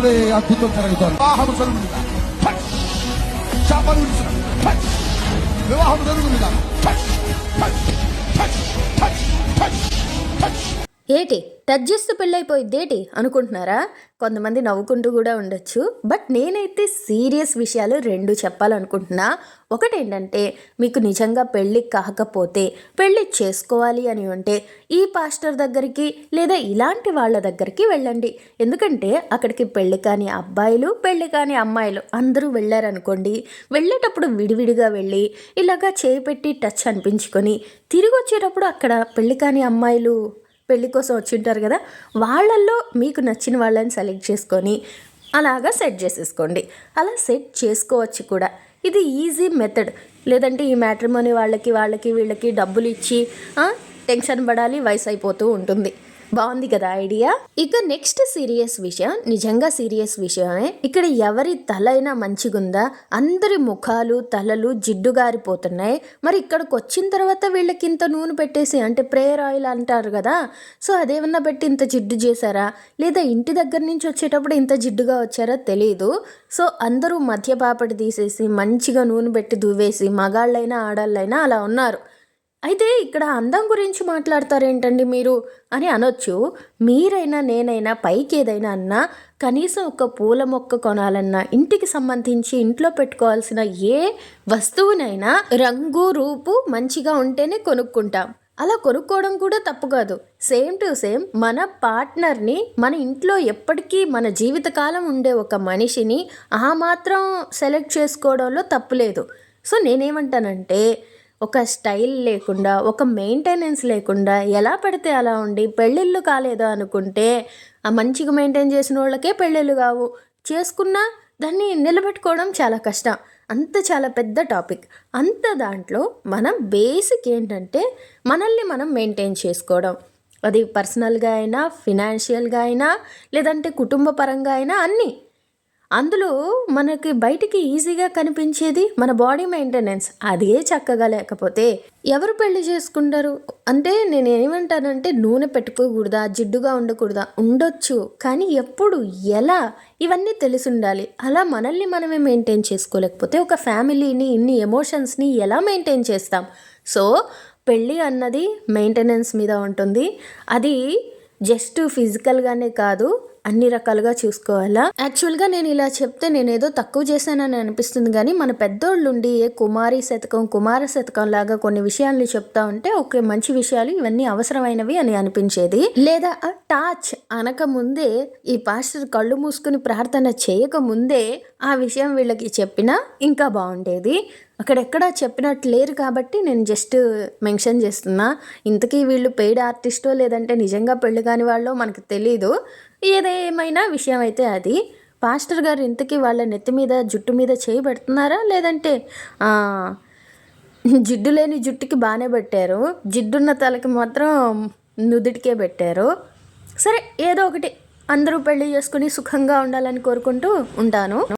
플레이에 뒷돈 사랑했던 하고 서는겁니다 터치! 샤바리 우리스 터치! 내가 하고 서는겁니다 터치! 터치! 터치! 터치! 터치! 터치! ఏటి టచ్ చేస్తే పెళ్ళైపోయిద్దేటి అనుకుంటున్నారా? కొంతమంది నవ్వుకుంటూ కూడా ఉండొచ్చు. బట్ నేనైతే సీరియస్ విషయాలు రెండు చెప్పాలనుకుంటున్నా. ఒకటేంటంటే మీకు నిజంగా పెళ్ళి కాకపోతే పెళ్ళి చేసుకోవాలి అని ఉంటే ఈ పాస్టర్ దగ్గరికి లేదా ఇలాంటి వాళ్ళ దగ్గరికి వెళ్ళండి. ఎందుకంటే అక్కడికి పెళ్ళి కాని అబ్బాయిలు పెళ్ళి కాని అమ్మాయిలు అందరూ వెళ్ళారనుకోండి. వెళ్ళేటప్పుడు విడివిడిగా వెళ్ళి ఇలాగా చేయి పెట్టి టచ్ అనిపించుకొని తిరిగి వచ్చేటప్పుడు అక్కడ పెళ్ళి కాని అమ్మాయిలు పెళ్ళి కోసం వచ్చి ఉంటారు కదా వాళ్ళల్లో మీకు నచ్చిన వాళ్ళని సెలెక్ట్ చేసుకొని అలాగా సెట్ చేసేసుకోండి. అలా సెట్ చేసుకోవచ్చు కూడా. ఇది ఈజీ మెథడ్. లేదంటే ఈ మ్యాట్రిమోని వాళ్ళకి వాళ్ళకి వీళ్ళకి డబ్బులు ఇచ్చి టెన్షన్ పడాలి వయసు అయిపోతూ ఉంటుంది. బాగుంది కదా ఐడియా? ఇక నెక్స్ట్ సీరియస్ విషయం నిజంగా సీరియస్ విషయమే. ఇక్కడ ఎవరి తలైనా మంచిగుందా? అందరి ముఖాలు తలలు జిడ్డుగారిపోతున్నాయి. మరి ఇక్కడికి వచ్చిన తర్వాత వీళ్ళకి ఇంత నూనె పెట్టేసి అంటే ప్రేయర్ ఆయిల్ అంటారు కదా? సో అదేమన్నా పెట్టి ఇంత జిడ్డు చేశారా? లేదా ఇంటి దగ్గర నుంచి వచ్చేటప్పుడు ఇంత జిడ్డుగా వచ్చారా తెలియదు సో అందరూ మధ్య పాపడి తీసేసి మంచిగా నూనె పెట్టి దువ్వేసి మగాళ్ళైనా ఆడాళ్ళైనా అలా ఉన్నారు. అయితే ఇక్కడ అందం గురించి మాట్లాడతారేంటండి మీరు? అని అనొచ్చు. మీరైనా నేనైనా పైకి ఏదైనా అన్నా కనీసం ఒక పూల మొక్క కొనాలన్నా ఇంటికి సంబంధించి ఇంట్లో పెట్టుకోవాల్సిన ఏ వస్తువునైనా రంగు రూపు మంచిగా ఉంటేనే కొనుక్కుంటాం. అలా కొనుక్కోవడం కూడా తప్పు కాదు. సేమ్ టు సేమ్ మన పార్ట్నర్ని మన ఇంట్లో ఎప్పటికీ మన జీవితకాలం ఉండే ఒక మనిషిని ఆ మాత్రం సెలెక్ట్ చేసుకోవడంలో తప్పు లేదు. సో నేనేమంటానంటే ఒక స్టైల్ లేకుండా ఒక మెయింటెనెన్స్ లేకుండా ఎలా పడితే అలా ఉండి పెళ్ళిళ్ళు కాలేదు అనుకుంటే ఆ మంచిగా మెయింటైన్ చేసిన వాళ్ళకే పెళ్ళిళ్ళు కావు. చేసుకున్నా దాన్ని నిలబెట్టుకోవడం చాలా కష్టం. అంత చాలా పెద్ద టాపిక్. అంత దాంట్లో మనం బేసిక్ ఏంటంటే మనల్ని మనం మెయింటైన్ చేసుకోవడం. అది పర్సనల్గా అయినా ఫినాన్షియల్గా అయినా లేదంటే కుటుంబ పరంగా అయినా అన్నీ. అందులో మనకి బయటికి ఈజీగా కనిపించేది మన బాడీ మెయింటెనెన్స్. అదే చక్కగా లేకపోతే ఎవరు పెళ్ళి చేసుకుంటారు? అంటే నేను ఏమంటానంటే నూనె పెట్టుకోకూడదా జిడ్డుగా ఉండకూడదా? ఉండొచ్చు. కానీ ఎప్పుడు ఎలా? ఇవన్నీ తెలిసి ఉండాలి అలా మనల్ని మనమే మెయింటైన్ చేసుకోలేకపోతే ఒక ఫ్యామిలీని ఇన్ని ఎమోషన్స్ని ఎలా మెయింటైన్ చేస్తాం? సో పెళ్ళి అన్నది మెయింటెనెన్స్ మీద ఉంటుంది. అది జస్ట్ ఫిజికల్గానే కాదు అన్ని రకాలుగా చూసుకోవాలా? యాక్చువల్గా నేను ఇలా చెప్తే నేను ఏదో తక్కువ చేశానని అనిపిస్తుంది కానీ మన పెద్దోళ్ళు ఉండి ఏ కుమారి శతకం కుమార శతకం లాగా కొన్ని విషయాల్ని చెప్తా ఉంటే ఓకే మంచి విషయాలు ఇవన్నీ అవసరమైనవి అని అనిపించేది. లేదా టార్చ్ టాచ్ అనక ముందే ఈ పాస్టర్ కళ్ళు మూసుకుని ప్రార్థన చేయక ముందే ఆ విషయం వీళ్ళకి చెప్పినా ఇంకా బాగుండేది. అక్కడెక్కడ చెప్పినట్టు లేరు కాబట్టి నేను జస్ట్ మెన్షన్ చేస్తున్నా. ఇంతకీ వీళ్ళు పెయిడ్ ఆర్టిస్టో లేదంటే నిజంగా పెళ్ళి కాని వాళ్ళో మనకు తెలీదు. ఏదేమైనా విషయం అయితే అది పాస్టర్ గారు ఇంతకీ వాళ్ళ నెత్తి మీద జుట్టు మీద చేయి పెడుతున్నారా? లేదంటే జిడ్డు లేని జుట్టుకి బాగానే పెట్టారు. జిడ్డున్న తలకి మాత్రం నుదుటికే పెట్టారు. సరే ఏదో ఒకటి అందరూ పెళ్ళి చేసుకుని సుఖంగా ఉండాలని కోరుకుంటూ ఉంటాను.